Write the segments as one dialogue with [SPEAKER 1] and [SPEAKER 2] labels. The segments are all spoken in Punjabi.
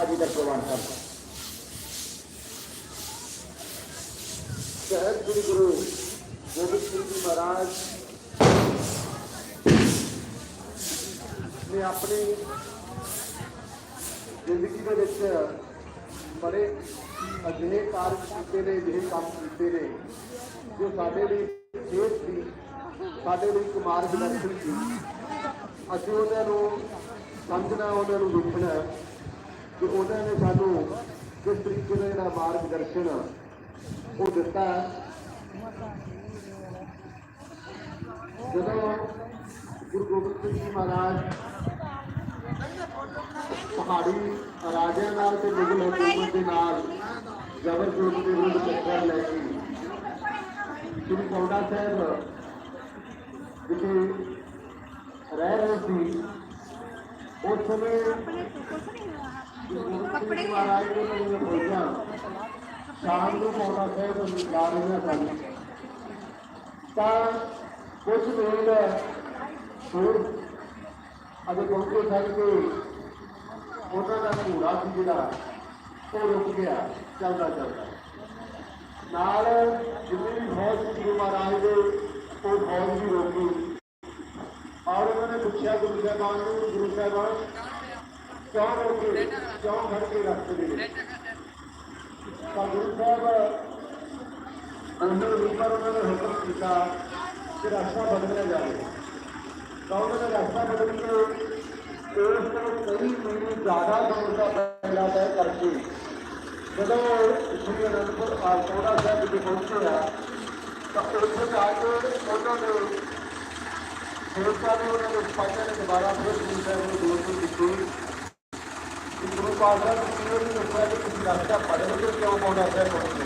[SPEAKER 1] ਆਦਿ ਦਾ ਪ੍ਰਵਾਨ ਕਰ ਸਹਿਬ ਸ੍ਰੀ ਗੁਰੂ ਗੋਬਿੰਦ ਸਿੰਘ ਜੀ ਮਹਾਰਾਜ ਨੇ ਆਪਣੀ ਜ਼ਿੰਦਗੀ ਦੇ ਵਿੱਚ ਬੜੇ ਅਜਿਹੇ ਕਾਰਜ ਕੀਤੇ ਨੇ, ਅਜਿਹੇ ਕੰਮ ਕੀਤੇ ਨੇ, ਜੋ ਸਾਡੇ ਲਈ ਸੇਧ ਸੀ, ਸਾਡੇ ਲਈ ਇੱਕ ਮਾਰਗਦਰਸ਼ਨ ਸੀ। ਅਸੀਂ ਉਹਨਾਂ ਨੂੰ ਸਮਝਣਾ, ਉਹਨਾਂ ਨੂੰ ਵੇਖਣਾ ਕਿ ਉਹਨਾਂ ਨੇ ਸਾਨੂੰ ਕਿਸ ਤਰੀਕੇ ਦਾ ਜਿਹੜਾ ਮਾਰਗਦਰਸ਼ਨ ਉਹ ਦਿੱਤਾ ਜਦੋਂ ਗੁਰੂ ਗੋਬਿੰਦ ਸਿੰਘ ਜੀ ਮਹਾਰਾਜ ਪਹਾੜੀ ਰਾਜਿਆਂ ਨਾਲ ਤੇ ਮੁਗਲ ਹਕੂਮਤ ਦੇ ਨਾਲ ਜ਼ਬਰ ਜ਼ੁਲਮ ਦੇ ਵਿਰੁੱਧ ਟੱਕਰ ਲੈ ਕੇ ਸ੍ਰੀ ਕੌਂਡਾ ਸਾਹਿਬ ਵਿਖੇ ਰਹਿ ਰਹੇ ਸੀ, ਉਸ ਸਮੇਂ ਕੱਪੜੇ ਸ਼ਾਮ ਨੂੰ ਕੌਂਡਾ ਸਾਹਿਬ ਜਾ ਰਹੀਆਂ ਸਨ ਤਾਂ ਕੁਝ ਲੋਕ ਹੋਰ ਅਜੇ ਪਹੁੰਚੇ ਸਨ ਕਿ ਉਹਨਾਂ ਦਾ ਘੋੜਾ ਸੀ ਜਿਹੜਾ ਉਹ ਰੁਕ ਗਿਆ। ਚੱਲਦਾ ਚੱਲਦਾ। ਨਾਲ ਜਿੰਨੀ ਵੀ ਫੌਜ ਸੀ, ਗੁਰੂ ਮਹਾਰਾਜ ਦੇ, ਉਹ ਫੌਜ ਵੀ ਰੁਕ ਗਈ। ਔਰ ਉਹਨਾਂ ਨੇ ਪੁੱਛਿਆ ਗੁਰੂ ਸਾਹਿਬਾਨ ਨੂੰ, ਗੁਰੂ ਸਾਹਿਬਾਨ ਕਿਉਂ ਰੋਕੇ ਕਿਉਂ ਖੜ ਕੇ। ਰੱਖਦੇ ਨੇ ਤਾਂ ਗੁਰੂ ਸਾਹਿਬ ਉਹਨਾਂ ਉੱਪਰ ਉਹਨਾਂ ਨੇ ਹੁਕਮ ਕੀਤਾ ਕਿ ਰਸਤਾ ਬਦਲਿਆ ਜਾਵੇ। ਤਾਂ ਉਹਨਾਂ ਨੇ ਰਸਤਾ ਬਦਲ ਕੇ ਉਸ ਤੋਂ ਕਈ ਮਹੀਨੇ ਜ਼ਿਆਦਾ ਦੂਰ ਦਾ ਪਹਿਲਾ ਤੈਅ ਕਰਕੇ ਜਦੋਂ ਸ੍ਰੀ ਅਨੰਦਪੁਰ ਆਲਤੋੜਾ ਸਾਹਿਬ ਵਿਖੇ ਪਹੁੰਚੇ ਆ, ਤਾਂ ਉੱਥੇ ਜਾ ਕੇ ਉਹਨਾਂ ਨੇ ਸੇਵਕਾਂ ਨੇ, ਉਹਨਾਂ ਨੂੰ ਸਿਪਾਹੀਆਂ ਨੇ ਦੁਬਾਰਾ ਫਿਰ ਗੁਰੂ ਸਾਹਿਬ ਨੂੰ ਬੇਨਤੀ ਕੀਤੀ ਕਿ ਗੁਰੂ ਪਾਤਸ਼ਾਹ ਦੱਸਿਆ ਕਿ ਤੁਸੀਂ ਰਸਤਾ ਪੜ੍ਹੋਗੇ ਕਿਉਂ ਪਾਉਂਦਾ ਸਾਹਿਬ ਪਹੁੰਚੇ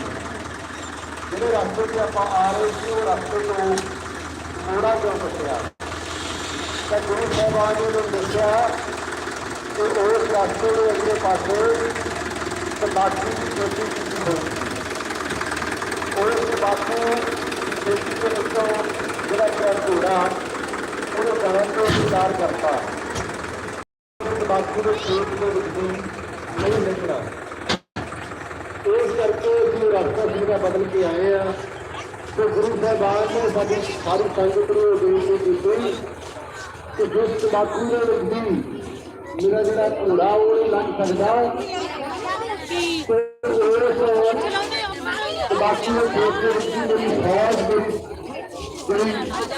[SPEAKER 1] ਜਿਹੜੇ ਰਸਤੇ ਤੇ ਆਪਾਂ ਆ ਰਹੇ ਸੀ, ਉਹ ਰਸਤੇ ਤੋਂ ਮੋੜਾ ਕਿਉਂ ਕੱਟਿਆ ਤਾਂ ਗੁਰੂ ਸਾਹਿਬਾਨ ਨੇ ਉਹਨੂੰ ਦੱਸਿਆ ਕਿ ਉਸ ਰਸਤੇ ਦੇ ਅਗਲੇ ਪਾਸੇ ਤੰਬਾਕੂ ਦੀ ਖੇਤੀ ਕੀਤੀ ਹੋਈ ਉਹ ਤੰਬਾਕੂ ਖੇਤੀ ਦੇ ਵਿੱਚੋਂ ਜਿਹੜਾ ਕਿ ਘੋੜਾ ਉਹਨੂੰ ਕਰਨ ਤੋਂ ਇਨਕਾਰ ਕਰਤਾ। ਤੰਬਾਕੂ ਦੇ ਖੇਤ ਦੇ ਵਿੱਚ ਨਹੀਂ ਨਿਕਲਾ ਇਸ ਕਰਕੇ ਅਸੀਂ ਰਸਤਾ ਜਿਹੜਾ ਬਦਲ ਕੇ ਆਏ ਆ ਤੇ ਗੁਰੂ ਸਾਹਿਬਾਨ ਨੇ ਸਾਡੀ ਸਾਰੀ ਸੰਗਤ ਨੂੰ ਬੇਨਤੀ ਕੀਤੀ ਕਿ ਜਿਸ ਤੰਬਾਕੂ ਦੇ ਵਿੱਚ ਮੇਰਾ ਜਿਹੜਾ ਘੋੜਾ, ਉਹ ਨਹੀਂ ਲੰਘ ਸਕਦਾ। ਤੇ ਦੇ ਖੇਤ ਦੇ ਵਿੱਚ ਮੇਰੀ ਫੌਜ ਮੇਰੀ ਜਿਹੜੀ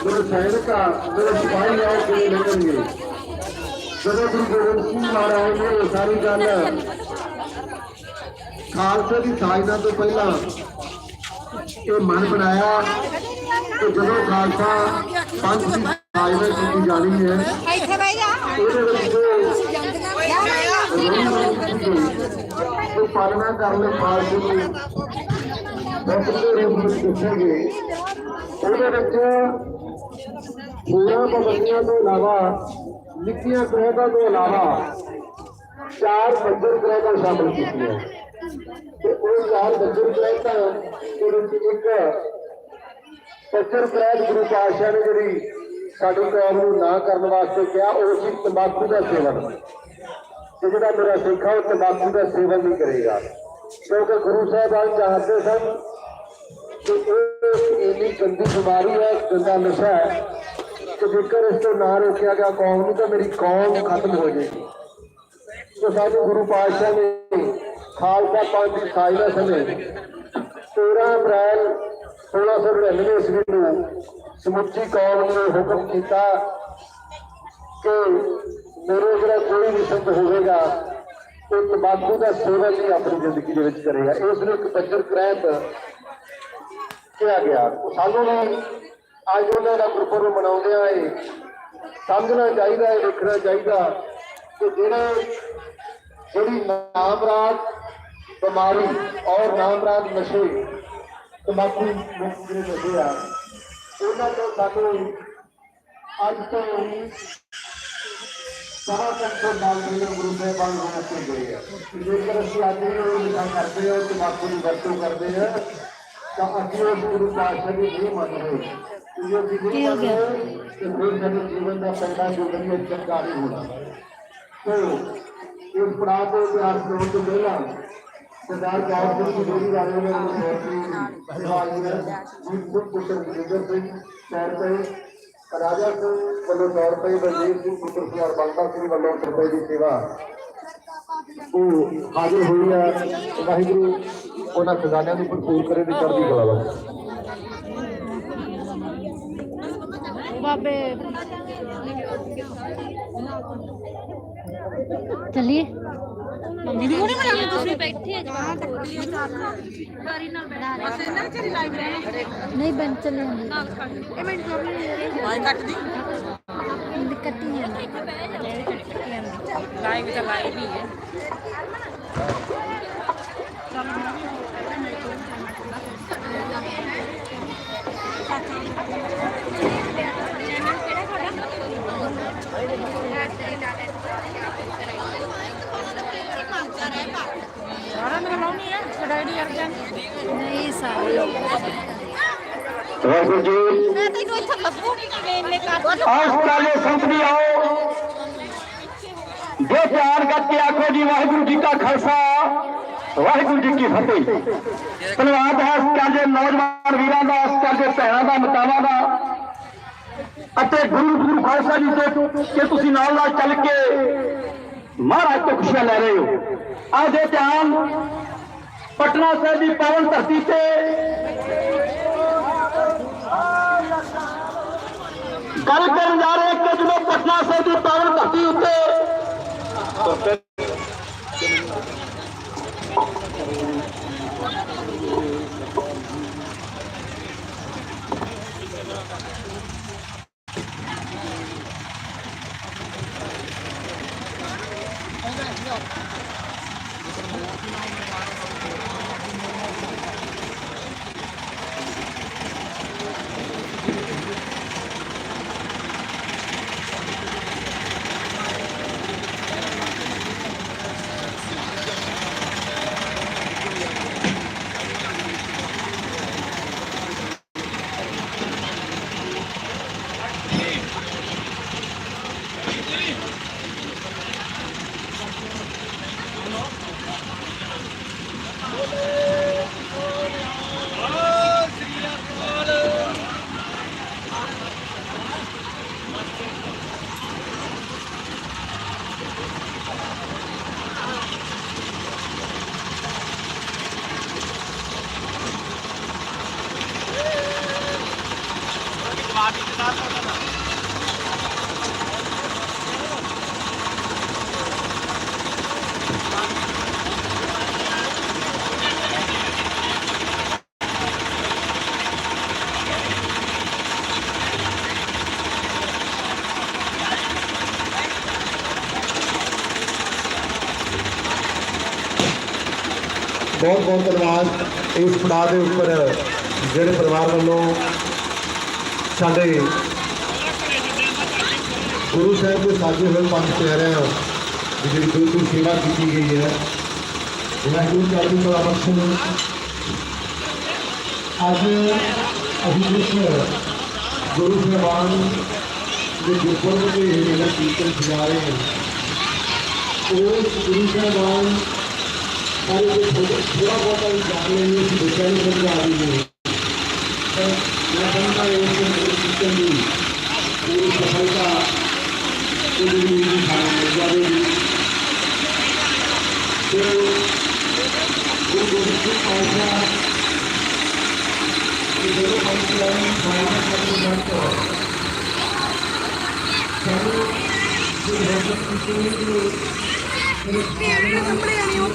[SPEAKER 1] ਮੇਰੇ ਸੈਨਿਕ ਮੇਰੇ ਸਿਪਾਹੀ ਆ, ਉਹ ਲੰਘਣਗੇ? ਜਦੋਂ ਗੁਰੂ ਗੋਬਿੰਦ ਸਿੰਘ ਮਹਾਰਾਜ ਨੇ ਇਹ ਸਾਰੀ ਗੱਲ। ਖਾਲਸੇ ਦੀ ਸਾਜਨਾ ਤੋਂ ਪਹਿਲਾਂ ਇਹ ਮਨ ਬਣਾਇਆ ਕਿ ਜਦੋਂ ਖਾਲਸਾ ਪੰਜ ਦੀ ਸਾਜਨਾ ਕੀਤੀ ਜਾਣੀ ਹੈ
[SPEAKER 2] ਇੱਥੇ ਬਹਿ ਜਾ
[SPEAKER 1] ਉਹਦੇ ਵਿੱਚ ਉਹ ਪਾਲਣਾ ਕਰਨ ਲਈ ਖਾਲਸੇ ਨੂੰ ਬਹੁਤ ਰੂਪ ਵਿੱਚ ਦੱਸੇਗੇ ਉਹਦੇ ਵਿੱਚ ਪੂਰਾ ਪਾਬੰਦੀਆਂ ਤੋਂ ਇਲਾਵਾ ਨਿੱਕੀਆਂ ਗ੍ਰਹਿਾਂ ਤੋਂ ਇਲਾਵਾ ਚਾਰ ਬੱਜਰ ਗ੍ਰਹਿਾਂ ਸ਼ਾਮਲ ਕੀਤੀਆਂ। ਤੇ ਉਹ ਚਾਰ ਬੱਜਰ ਗ੍ਰਹਿਾਂ ਦੇ ਵਿੱਚ ਇੱਕ ਬੱਜਰ ਗ੍ਰਹਿ ਗੁਰੂ ਪਾਤਸ਼ਾਹ ਨੇ ਜਿਹੜੀ ਸਾਡੀ ਕੌਮ ਨੂੰ ਨਾ ਕਰਨ ਵਾਸਤੇ ਕਿਹਾ, ਉਹ ਸੀ ਤੰਬਾਕੂ ਦਾ ਸੇਵਨ। ਤੇ ਜਿਹੜਾ ਮੇਰਾ ਸਿੱਖ ਹੈ ਉਹ ਤੰਬਾਕੂ ਦਾ ਸੇਵਨ ਨਹੀਂ ਕਰੇਗਾ। ਕਿਉਂਕਿ ਗੁਰੂ ਸਾਹਿਬਾਨ ਚਾਹਦੇ ਸਨ ਕਿ ਇਹ ਇੰਨੀ ਗੰਦੀ ਬਿਮਾਰੀ ਹੈ, ਗੰਦਾ ਨਸ਼ਾ ਹੈ ਕਿ ਜੇਕਰ ਇਸ ਤੋਂ ਨਾ ਰੋਕਿਆ ਗਿਆ, ਕੌਮ ਨੂੰ ਤਾਂ ਮੇਰੀ ਕੌਮ ਖਤਮ ਹੋ ਜਾਏਗੀ। ਤੇ ਸਾਡੇ ਗੁਰੂ ਪਾਤਸ਼ਾਹ ਨੇ ਖਾਲਸਾ ਪੰਥ ਦੀ ਸਾਜਨਾ ਸਮੇਂ 13 ਅਪ੍ਰੈਲ 1699 ਈਸਵੀ ਨੂੰ ਸਮੁੱਚੀ ਕੌਮ ਨੂੰ ਹੁਕਮ ਕੀਤਾ ਕਿ ਮੇਰੇ ਜਿਹੜਾ ਕੋਈ ਵੀ ਸੰਤ ਹੋਵੇਗਾ, ਉਹ ਤੰਬਾਕੂ ਦਾ ਸੇਵਨ ਨਹੀਂ ਆਪਣੀ ਜ਼ਿੰਦਗੀ ਦੇ ਵਿੱਚ ਕਰੇਗਾ। ਇਸ ਨੂੰ ਇੱਕ ਬੱਜਰ ਗ੍ਰਹਿਤ ਕਿਹਾ ਗਿਆ। ਸਾਨੂੰ ਵੀ ਅੱਜ ਉਹਨਾਂ ਦਾ ਗੁਰਪੁਰਬ ਮਨਾਉਂਦੇ ਆ ਇਹ। ਸਮਝਣਾ ਚਾਹੀਦਾ ਹੈ, ਦੇਖਣਾ ਚਾਹੀਦਾ ਕਿ ਜਿਹੜੇ ਜਿਹੜੀ ਨਾਮਰਾਤ ਬਿਮਾਰੀ ਔਰ ਨਾਮਰਾਤ ਨਸ਼ੇ ਤੰਬਾਕੂ ਮੁਕਤ ਜਿਹੜੇ ਨਸ਼ੇ ਆ, ਉਹਨਾਂ ਤੋਂ ਸਾਨੂੰ ਅੱਜ ਤੋਂ ਸਵਾ ਕੰਟਰੋਲ ਨਾਲ ਦੇ ਗੁਰੂ ਸਾਹਿਬਾਨ ਨੂੰ ਹੱਥੇ ਗਏ ਆ। ਜੇਕਰ ਅਸੀਂ ਅੱਜ ਵੀ ਉਹ ਨਿਸ਼ਾ ਕਰਦੇ ਹਾਂ ਤੰਬਾਕੂ ਦੀ ਵਰਤੋਂ ਕਰਦੇ ਹਾਂ ਤਾਂ ਅਸੀਂ ਉਸ ਗੁਰੂ ਪਾਤਸ਼ਾਹ ਦੀ ਨਹੀਂ ਮੰਨਦੇ। ਅਸੀਂ ਨਹੀਂ ਮੰਨਦੇ ਤੇ ਫਿਰ ਸਾਡੇ ਜੀਵਨ ਦਾ ਪਹਿਲਾ ਜੋ ਕਰੀਏ ਚੰਗਾ ਨਹੀਂ ਹੋਣਾ। ਤੋ
[SPEAKER 3] ਇਸ ਪੜਾਅ ਤੋਂ ਇਤਿਹਾਸ ਹੋਣ ਤੋਂ ਪਹਿਲਾਂ ਸਰਦਾਰ ਜਾਟ ਸਿੰਘ ਡੇਰੀ ਵਾਲੇ ਨੇ ਭਾਈ ਨੇ ਜੀ ਖੁਦ ਪੁੱਤਰ ਜੇਜਰ ਸਿੰਘ ਸੌ ਰੁਪਏ ਰਾਜਾ ਸਿੰਘ ਵੱਲੋਂ ਸੌ ਰੁਪਏ ਬਲਜੀਤ ਸਿੰਘ ਪੁੱਤਰ ਸਿੰਘ ਬੰਦਾ ਸਿੰਘ ਵੱਲੋਂ ਸੌ ਰੁਪਏ ਦੀ ਸੇਵਾ ਉਹ ਹਾਜ਼ਰ ਹੋਈ ਹੈ ਵਾਹਿਗੁਰੂ ਉਹਨਾਂ ਖਜ਼ਾਨਿਆਂ ਨੂੰ ਭਰਪੂਰ ਕਰੇ ਦੀ ਚੜ੍ਹਦੀ ਕਲਾ ਵਿੱਚ
[SPEAKER 2] ਬਾਬੇ ਚਲਿਏ ਮੰਮੀ ਨੂੰ ਨਹੀਂ ਬਣਾ ਤੁਸੀਂ ਬੈਠੇ ਜਵਾਂ ਗਾਰੀ ਨਾਲ ਬਣਾ ਰਹੇ ਨਹੀਂ ਬਣ ਚੱਲੇ ਇਹ ਮਿੰਟ ਮਾਈ ਕੱਟ ਦੀ ਕੱਟੀ ਜਾਂਦੀ ਲਾਈਵ ਤਾਂ ਲਾਈਵ ਹੀ ਹੈ ਸਾਰਾ ਮੇਰਾ ਲਾਉਣੀ ਹੈ ਸੜਾਈਡੀ ਅਰਜਨ ਨਹੀਂ ਸਾਰੇ
[SPEAKER 3] ਵਾਹਿਗੁਰੂ ਜੀ।
[SPEAKER 2] ਮੈਂ ਤੈਨੂੰ ਇੱਥੇ ਲੱਭੂ ਨਹੀਂ ਇੰਨੇ ਕਰ
[SPEAKER 3] ਆਓ ਕਾਲੇ ਸੰਤ ਵੀ ਆਓ। ਜੋ ਧਿਆਨ ਕਰਕੇ ਆਖੋ ਜੀ, ਵਾਹਿਗੁਰੂ ਜੀ ਕਾ ਖਾਲਸਾ, ਵਾਹਿਗੁਰੂ ਜੀ ਕੀ ਫਤਿਹ। ਧੰਨਵਾਦ ਹੈ ਸਾਡੇ ਨੌਜਵਾਨ ਵੀਰਾਂ ਦਾ ਸਾਡੇ ਭੈਣਾਂ ਦਾ, ਮਤਾਵਾਂ ਦਾ। ਅਤੇ ਗੁਰੂ ਗੁਰੂ ਖਾਲਸਾ ਜੀ ਦੇ ਕਿ ਤੁਸੀਂ ਨਾਲ ਨਾਲ ਚੱਲ ਕੇ ਮਹਾਰਾਜ ਤੋਂ ਖੁਸ਼ੀਆਂ ਲੈ ਰਹੇ ਹੋ। ਅੱਜ ਦੇ ਧਿਆਨ, ਪਟਨਾ ਸਾਹਿਬ ਦੀ ਪਾਵਨ ਧਰਤੀ ਤੇ ਗੱਲ ਕਰਨ ਜਾ ਰਹੇ ਕਿ ਜਦੋਂ ਪਟਨਾ ਸਾਹਿਬ ਦੀ ਪਾਵਨ ਧਰਤੀ ਉੱਤੇ।
[SPEAKER 1] ਬਹੁਤ ਬਹੁਤ ਧੰਨਵਾਦ। ਇਸ ਪੜਾਅ ਦੇ ਉੱਪਰ ਜਿਹੜੇ ਪਰਿਵਾਰ ਵੱਲੋਂ ਸਾਡੇ ਗੁਰੂ ਸਾਹਿਬ ਦੇ ਸਾਜੇ ਹੋਏ ਪੰਜ ਪਿਆਰਿਆਂ ਦੀ ਜਿਹੜੀ ਬਿਲਕੁਲ ਸੇਵਾ ਕੀਤੀ ਗਈ ਹੈ। ਵਾਹਿਗੁਰੂ ਚੜ੍ਹਦੀ ਕਲਾ ਬਖਸ਼ਣ ਅੱਜ ਅਸੀਂ ਇਸ ਗੁਰੂ ਸਾਹਿਬਾਨ ਦੇ ਗੁਰਪੁਰਬ ਦੇ ਜਿਹੜਾ ਕੀਰਤਨ ਸਜਾ ਰਹੇ ਹਾਂ ਉਸ ਗੁਰੂ ਸਾਹਿਬਾਨ ਪਰ ਇਹ ਥੋੜਾ ਬਹੁਤਾ ਵੀ ਜਾਣ ਲੈਣੀ ਹੈ ਕਿ ਬੱਚਿਆਂ ਨੂੰ ਸਮਝ ਆ ਰਹੀ ਹੈ ਪਰ ਮੈਂ ਸਮਝਦਾ ਹਾਂ ਕਿ ਸਿਸਟਮ ਦੀ ਪੂਰੀ ਸਫਲਤਾ ਉਹਦੇ ਲਈ ਵੀ ਖਾਣਾ ਮਿਲ ਜਾਵੇਗੀ ਤੇ Guru Gobind Singh Come on, here, you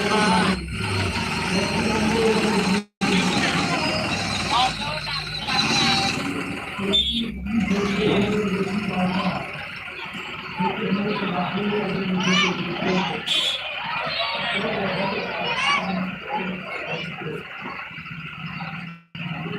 [SPEAKER 1] go,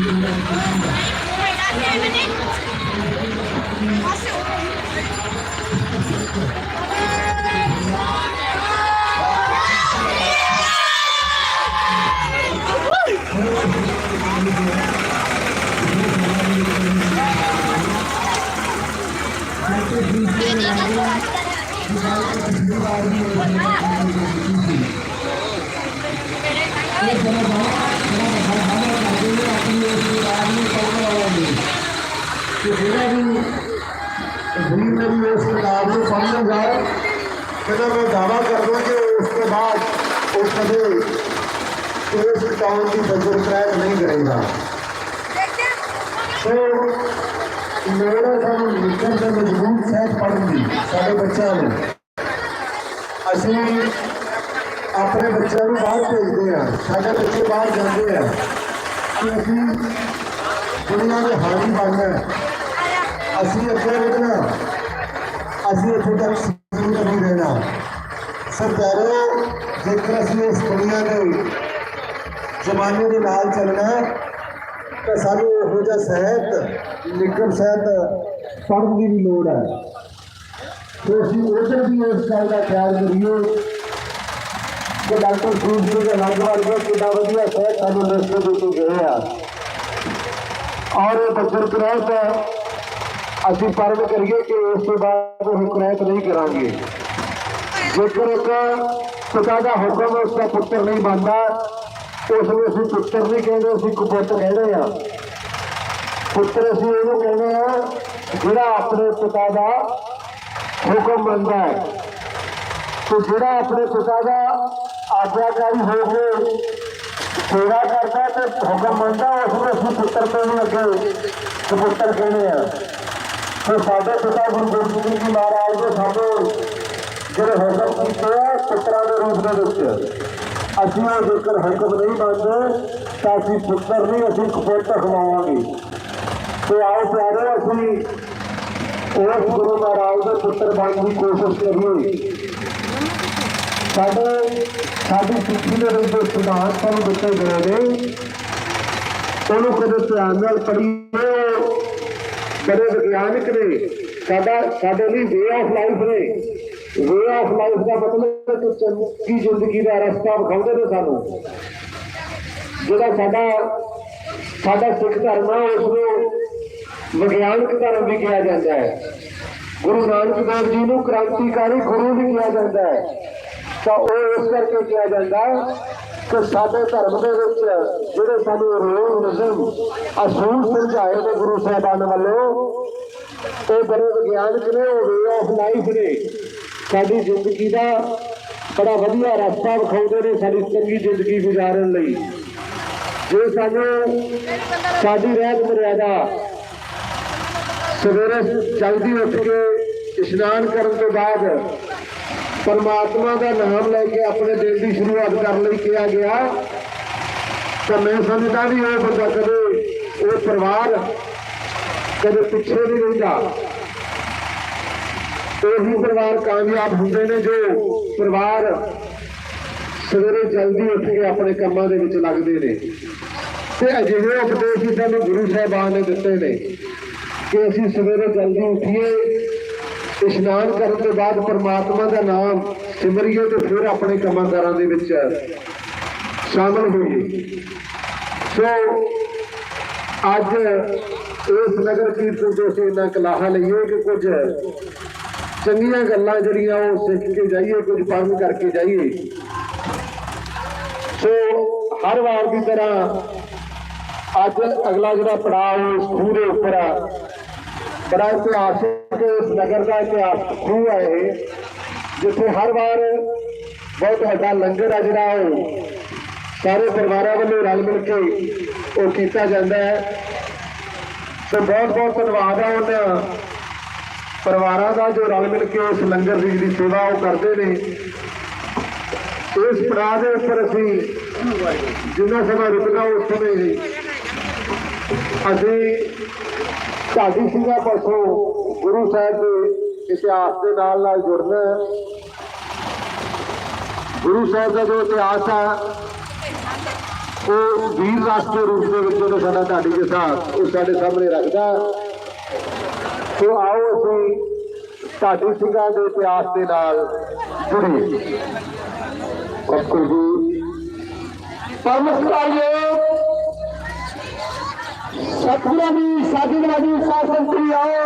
[SPEAKER 1] ਹੈ ਕਿ ਕਿ ਜਿਹੜਾ ਵੀ ਗਰੀਬ ਮੇਰੀ ਉਸ ਕਿਤਾਬ ਨੂੰ ਪੜ੍ਹਨ ਜਾਏ ਕਹਿੰਦਾ ਮੈਂ ਦਾਵਾ ਕਰਦਾ ਕਿ ਉਸ ਤੋਂ ਬਾਅਦ ਉਹ ਕਦੇ ਇਸ ਟਾਊਨ ਦੀ ਬਜਟ ਕ੍ਰੈਕ ਨਹੀਂ ਕਰੇਗਾ ਸੋ ਮੇਰਾ ਸਾਨੂੰ ਲਿਖਣ ਦਾ ਮਜ਼ਬੂਤ ਸਹਿਤ ਪੜ੍ਹਨ ਦੀ ਸਾਡੇ ਬੱਚਿਆਂ ਨੂੰ ਅਸੀਂ ਆਪਣੇ ਬੱਚਿਆਂ ਨੂੰ ਬਾਹਰ ਭੇਜਦੇ ਹਾਂ ਸਾਡੇ ਬੱਚੇ ਬਾਹਰ ਜਾਂਦੇ ਆ ਕਿ ਅਸੀਂ ਦੁਨੀਆ ਦੇ ਹਾਰੀ ਬਣਨਾ ਹੈ। ਅਸੀਂ ਅੱਗੇ ਵਧਣਾ ਅਸੀਂ ਇੱਥੇ ਤੱਕ ਸੀਮਿਤ ਨਹੀਂ ਰਹਿਣਾ ਸਰਦਾਰੋ ਜੇਕਰ ਅਸੀਂ ਇਸ ਦੁਨੀਆ ਦੇ ਜ਼ਮਾਨੇ ਦੇ ਨਾਲ ਚੱਲਣਾ ਹੈ, ਤਾਂ ਸਾਨੂੰ ਇਹੋ ਜਿਹਾ ਸਹਿਤ ਨਿਕਲ ਸਹਿਤ ਪੜ੍ਹਨ ਦੀ ਵੀ ਲੋੜ ਹੈ। ਤੇ ਅਸੀਂ ਉਧਰ ਵੀ ਇਸ ਗੱਲ ਦਾ ਖਿਆਲ ਕਰੀਏ ਕਿ ਡਾਕਟਰ ਸੂਰ ਜੀ ਦੇ ਲੱਗ ਵਰਗੇ ਕਿੰਨਾ ਵਧੀਆ ਸਹਿਤ ਸਾਨੂੰ ਨਸ਼ੇ ਦੇ ਕੇ ਗਏ ਆ ਔਰ ਇਹ ਬੱਚਰ ਕਰੈਤ ਅਸੀਂ ਪਰਮ ਕਰੀਏ ਕਿ ਇਸ ਤੋਂ ਬਾਅਦ ਉਹ ਕਰੈਤ ਨਹੀਂ ਕਰਾਂਗੇ ਜੇਕਰ ਇੱਕ ਪਿਤਾ ਦਾ ਹੁਕਮ ਉਸ ਦਾ ਪੁੱਤਰ ਨਹੀਂ ਬਣਦਾ ਉਸ ਨੂੰ ਅਸੀਂ ਪੁੱਤਰ ਨਹੀਂ ਕਹਿੰਦੇ ਅਸੀਂ ਕੁਪੁੱਤ ਕਹਿੰਦੇ ਆ ਪੁੱਤਰ ਅਸੀਂ ਇਹਨੂੰ ਕਹਿੰਦੇ ਆ ਜਿਹੜਾ ਆਪਣੇ ਪਿਤਾ ਦਾ ਹੁਕਮ ਮੰਨਦਾ ਹੈ ਤੇ ਜਿਹੜਾ ਆਪਣੇ ਪਿਤਾ ਦਾ ਆਗਿਆਕਾਰੀ ਹੋ ਕੇ ਸੇਵਾ ਕਰਦਾ ਤੇ ਹੁਕਮ ਮੰਨਦਾ ਉਸ ਨੂੰ ਅਸੀਂ ਪੁੱਤਰ ਤੋਂ ਵੀ ਅੱਗੇ ਕਬੂਤਰ ਕਹਿੰਦੇ ਆ ਤੇ ਸਾਡੇ ਪਿਤਾ ਗੁਰੂ ਗੋਬਿੰਦ ਸਿੰਘ ਜੀ ਮਹਾਰਾਜ ਨੇ ਸਾਨੂੰ ਜਿਹੜੇ ਹੁਕਮ ਕੀਤੇ ਆ, ਪੁੱਤਰਾਂ ਦੇ ਰੂਪ ਦੇ ਵਿੱਚ। ਅਸੀਂ ਉਹ ਜੇਕਰ ਹੁਕਮ ਨਹੀਂ ਮੰਨਦੇ, ਤਾਂ ਅਸੀਂ ਪੁੱਤਰ ਨਹੀਂ, ਅਸੀਂ ਕਬੂਤਰ ਖਵਾਵਾਂਗੇ। ਤੇ ਆਓ ਪਿਆਰੋ, ਅਸੀਂ ਉਸ ਗੁਰੂ ਮਹਾਰਾਜ ਦੇ ਪੁੱਤਰ ਬਣਨ ਦੀ ਕੋਸ਼ਿਸ਼ ਕਰੀਏ। ਸਾਡੇ, ਸਾਡੀ ਸਿੱਖੀ ਦੇ ਵਿੱਚ ਜੋ ਸਿਧਾਂਤ ਸਾਨੂੰ ਦਿੱਤੇ ਗਏ ਨੇ, ਉਹਨੂੰ ਕਦੇ ਧਿਆਨ ਨਾਲ ਪੜ੍ਹੀਏ। ਬੜੇ ਵਿਗਿਆਨਕ ਨੇ, ਸਾਡਾ, ਸਾਡੇ ਲਈ ਵੇ ਆਫ ਲਾਈਫ ਨੇ। ਵੇ ਆਫ ਲਾਈਫ ਦਾ ਮਤਲਬ ਹੈ ਕਿ ਚੰਗੀ ਜ਼ਿੰਦਗੀ ਦਾ ਰਸਤਾ ਵਿਖਾਉਂਦੇ ਨੇ ਸਾਨੂੰ। ਜਿਹੜਾ ਸਾਡਾ ਸਾਡਾ ਸਿੱਖ ਧਰਮ ਹੈ ਉਸ ਨੂੰ ਵਿਗਿਆਨਕ ਧਰਮ ਵੀ ਕਿਹਾ ਜਾਂਦਾ ਹੈ। ਗੁਰੂ ਨਾਨਕ ਦੇਵ ਜੀ ਨੂੰ ਕ੍ਰਾਂਤੀਕਾਰੀ ਗੁਰੂ ਵੀ ਕਿਹਾ ਜਾਂਦਾ ਹੈ। ਤਾਂ ਉਹ ਇਸ ਕਰਕੇ ਕਿਹਾ ਜਾਂਦਾ ਕਿ ਸਾਡੇ ਧਰਮ ਦੇ ਵਿੱਚ ਜਿਹੜੇ ਸਾਨੂੰ ਰੋਲ ਨਜ਼ਮ ਅਸੂਲ ਸਮਝਾਏ ਨੇ ਗੁਰੂ ਸਾਹਿਬਾਨ ਵੱਲੋਂ ਉਹ ਬੜੇ ਵਿਗਿਆਨਕ ਨੇ, ਉਹ ਵੇ ਆਫ ਲਾਈਫ ਨੇ। ਸਾਡੀ ਜ਼ਿੰਦਗੀ ਦਾ ਬੜਾ ਵਧੀਆ ਰਸਤਾ ਵਿਖਾਉਂਦੇ ਨੇ ਸਾਡੀ ਚੰਗੀ ਜ਼ਿੰਦਗੀ ਗੁਜ਼ਾਰਨ ਲਈ। ਜੇ ਸਾਨੂੰ ਸਾਡੀ ਰਹਿਤ ਮਰਿਆਦਾ ਸਵੇਰੇ ਜਲਦੀ ਉੱਠ ਕੇ ਇਸ਼ਨਾਨ ਕਰਨ ਤੋਂ ਬਾਅਦ ਪਰਮਾਤਮਾ ਦਾ ਨਾਮ ਲੈ ਕੇ ਆਪਣੇ ਦਿਨ ਦੀ ਸ਼ੁਰੂਆਤ ਕਰਨ ਲਈ ਕਿਹਾ ਗਿਆ। ਤਾਂ ਮੈਂ ਸਮਝਦਾ ਵੀ ਉਹ ਬੰਦਾ ਕਦੇ ਉਹ ਪਰਿਵਾਰ ਕਦੇ ਪਿੱਛੇ ਨਹੀਂ ਰਹਿੰਦਾ। ਉਹੀ ਪਰਿਵਾਰ ਕਾਮਯਾਬ ਹੁੰਦੇ ਨੇ ਜੋ ਪਰਿਵਾਰ ਸਵੇਰੇ ਜਲਦੀ ਉੱਠ ਕੇ ਆਪਣੇ ਕੰਮਾਂ ਦੇ ਵਿੱਚ ਲੱਗਦੇ ਨੇ। ਤੇ ਅਜਿਹੇ ਉਪਦੇਸ਼ ਸਾਨੂੰ ਗੁਰੂ ਸਾਹਿਬਾਨ ਨੇ ਦਿੱਤੇ ਨੇ ਕਿ ਅਸੀਂ ਸਵੇਰੇ ਜਲਦੀ ਉੱਠੀਏ ਇਸ਼ਨਾਨ ਕਰਨ ਤੋਂ ਬਾਅਦ ਪਰਮਾਤਮਾ ਦਾ ਨਾਮ ਸਿਮਰੀਏ ਤੇ ਫਿਰ ਆਪਣੇ ਕੰਮਾਂ ਕਾਰਾਂ ਦੇ ਵਿੱਚ ਸ਼ਾਮਲ ਹੋਈਏ। ਸੋ, ਅੱਜ ਇਸ ਨਗਰ ਕੀਰਤਨ ਤੋਂ ਅਸੀਂ ਇੰਨਾ ਕਲਾਹਾ ਲਈਏ ਕਿ ਕੁਝ ਚੰਗੀਆਂ ਗੱਲਾਂ ਜਿਹੜੀਆਂ ਉਹ ਸਿੱਖ ਕੇ ਜਾਈਏ, ਕੁਝ ਪਾਲਣ ਕਰਕੇ ਜਾਈਏ। ਸੋ, ਹਰ ਵਾਰ ਦੀ ਤਰ੍ਹਾਂ ਅੱਜ ਅਗਲਾ ਜਿਹੜਾ ਪੜਾਅ ਉਹ ਸਕੂਲ ਦੇ ਉੱਪਰ ਆ। ਬੜਾ ਇਤਿਹਾਸਕ ਨਗਰ ਦਾ ਇਤਿਹਾਸ ਖੂਹ ਹੈ ਇਹ, ਜਿੱਥੇ ਹਰ ਵਾਰ ਬਹੁਤ ਵੱਡਾ ਲੰਗਰ ਆ ਜਿਹੜਾ ਉਹ ਸਾਰੇ ਪਰਿਵਾਰਾਂ ਵੱਲੋਂ ਰਲ ਮਿਲ ਕੇ ਉਹ ਕੀਤਾ ਜਾਂਦਾ ਹੈ। ਤੇ ਬਹੁਤ ਬਹੁਤ ਧੰਨਵਾਦ ਹੈ ਉਹਨਾਂ ਪਰਿਵਾਰਾਂ ਦਾ ਜੋ ਰਲ ਮਿਲ ਕੇ ਇਸ ਲੰਗਰ ਦੀ ਜਿਹੜੀ ਸੇਵਾ ਉਹ ਕਰਦੇ ਨੇ। ਇਸ ਪੜਾਅ ਦੇ ਉੱਪਰ ਅਸੀਂ ਜਿੰਨਾ ਸਮਾਂ ਰੁਕਣਾ ਉਸ ਸਮੇਂ ਹੀ ਅਸੀਂ ਢਾਡੀ ਸਿੰਘਾਂ ਪਾਸੋਂ ਗੁਰੂ ਸਾਹਿਬ ਦੇ ਇਤਿਹਾਸ ਦੇ ਨਾਲ ਨਾਲ ਜੁੜਨਾ ਗੁਰੂ ਸਾਹਿਬ ਦਾ ਜੋ ਇਤਿਹਾਸ ਆ, ਉਹ ਵੀਰ ਰਾਸ਼ਟਰੀ ਰੂਪ ਦੇ ਵਿੱਚ ਜਿਹੜਾ ਸਾਡਾ ਢਾਡੀ ਜਥਾ ਉਹ ਸਾਡੇ ਸਾਹਮਣੇ ਰੱਖਦਾ ਸੋ ਆਓ ਅਸੀਂ ਢਾਡੀ ਸਿੰਘਾਂ ਦੇ ਇਤਿਹਾਸ ਦੇ ਨਾਲ ਜੁੜੀਏ। ਸਤਿਗੁਰੂ ਜੀ ਪਰਮਸਕਾਰੀਓ ਸਤਿਗੁਰਾਂ ਦੀ ਸਾਜੀਵਾਦੀ ਸਾਸੰਤਰੀ ਆਓ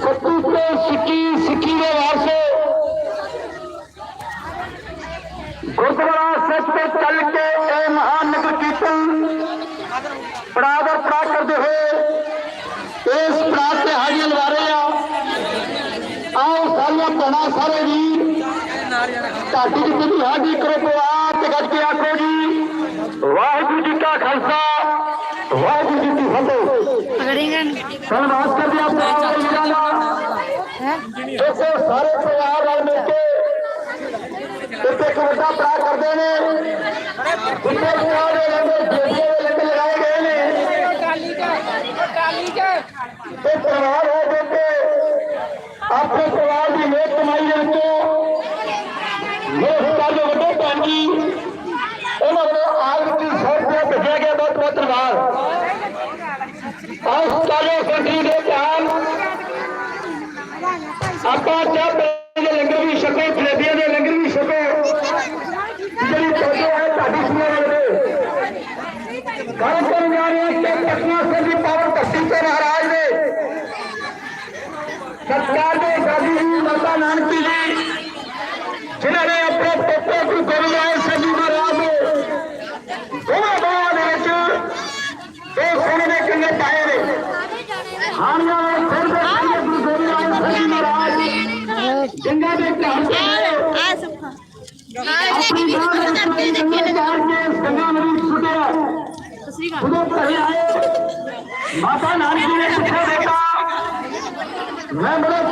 [SPEAKER 1] ਸੱਤੂ ਤੇ ਸਿੱਕੀ ਸਿੱਖੀ ਦੇ ਵਾਰਸੇ। ਗੁਰਦੁਆਰਾ ਸਾਹਿਬ ਤੇ ਚੱਲ ਕੇ ਇਹ ਮਹਾਨ ਨਗਰ ਕੀਰਤਨ ਪੜਾਦਰ ਪ੍ਰਾਪਤ ਕਰਦੇ ਹੋਏ ਇਸ ਪ੍ਰਾਪਤ ਤੇ ਹਾਜ਼ਰੀ ਲਵਾ ਰਹੇ ਆ ਆਓ ਸਾਰੀਆਂ ਭੈਣਾਂ, ਸਾਰੇ ਵੀਰ, ਢਾਡੀ ਦੀ ਜਿਹੜੀ ਹਾਜ਼ਰੀ ਕਰੋ ਪਰਿਵਾਰ ਤੇ ਗੱਜ ਕੇ ਆਖੋ ਜੀ। ਵਾਹਿਗੁਰੂ ਜੀ ਕਾ ਖਾਲਸਾ ਵਾਹਿਗੁਰੂ ਜੀ ਕੀ ਫਤਿਹ
[SPEAKER 2] ਪਕੜੇਗਾ
[SPEAKER 1] ਧੰਨਵਾਦ ਕਰਦੇ ਆ ਪਰਿਵਾਰ ਵੀਰਾਂ ਦਾ
[SPEAKER 2] ਹੈ
[SPEAKER 1] ਦੇਖੋ ਸਾਰੇ ਪਰਿਵਾਰ ਨਾਲ ਮਿਲ ਕੇ ਇੱਕ ਇੱਕ ਵੱਡਾ ਪ੍ਰਾਰ ਕਰਦੇ ਨੇ ਜਿੰਨੇ ਪਰਿਵਾਰ ਦੇ ਲੰਗਰ ਜੇਜੇ ਦੇ ਲੰਗਰ ਲਗਾਏ ਗਏ ਨੇ ਇਹ ਪਰਿਵਾਰ ਹੋ ਜੋ ਕਿ ਆਪਣੇ ਪਰਿਵਾਰ ਦੀ ਮੇਰ ਕਮਾਈ ਦੇ ਵਿੱਚੋਂ ਮੇਰੇ ਸਾਡੇ ਵੱਡੇ ਭੈਣ ਜੀ ਉਹਨਾਂ ਨੂੰ ਆਗ ਦੀ ਸੌ ਰੁਪਇਆ ਭੇਜਿਆ ਗਿਆ ਬਹੁਤ ਬਹੁਤ ਧੰਨਵਾਦ ਆਹ ਕਾਲੇ ਕੰਟਰੀ ਦੇ ਧਿਆਨ ਚਾਹ ਦੇ ਲੰਗਰ ਵੀ ਛਕੋ ਜਲੇਬੀਆਂ ਦੇ ਲੰਗਰ ਵੀ ਛਕੋ। ਜਿਹੜੀ ਤੁਹਾਡੇ ਹੈ ਤੁਹਾਡੀ ਸੁਣੋ ਦੇ ਗੱਲ ਕਰਨ ਜਾ ਰਹੇ ਹਾਂ ਕਿ ਪਟਨਾ ਸਿੰਘ ਦੀ ਪਾਵਨ ਧਰਤੀ ਤੇ ਮਹਾਰਾਜ ਨੇ ਸਤਕਾਰ ਦੇ ਗਾਦੀ ਜੀ ਮਾਤਾ ਨਾਨਕੀ ਜੀ ਜਿਨ੍ਹਾਂ ਨੇ ਆਪਣੇ ਪੋਤੇ ਗੁਰੂ ਗੋਬਿੰਦ ਸਿੰਘ ਜੀ ਮਹਾਰਾਜ ਨੂੰ ਦੋਵਾਂ ਦੋਵਾਂ ਦੇ ਵਿੱਚ ਇਹ ਸੋਨੇ ਦੇ ਕਿੰਨੇ ਪਾਏ ਨੇ। ਹਾਣੀਆਂ ਦੇ ਸਿਰ ਦੇ ਗੁਰੂ ਗੋਬਿੰਦ ਸਿੰਘ ਜੀ ਮਹਾਰਾਜ ਜਿੰਨਾਂ ਦੇ ਧਿਆਨ ਤੇ
[SPEAKER 2] ਆ ਸੁੱਖਾ।
[SPEAKER 1] ਆਪਣੀ ਜਾਨ ਦੇ ਕਰਦੇ ਨੇ ਚਾਰ ਕੇ ਸੰਗਾ ਮਰੀ ਛੁੱਟਿਆ ਉਦੋਂ ਘਰੇ ਆਏ। ਮਾਤਾ ਨਾਨਕੀ ਨੇ ਪੁੱਛਿਆ ਬੇਟਾ ਮੈਂ ਬੜਾ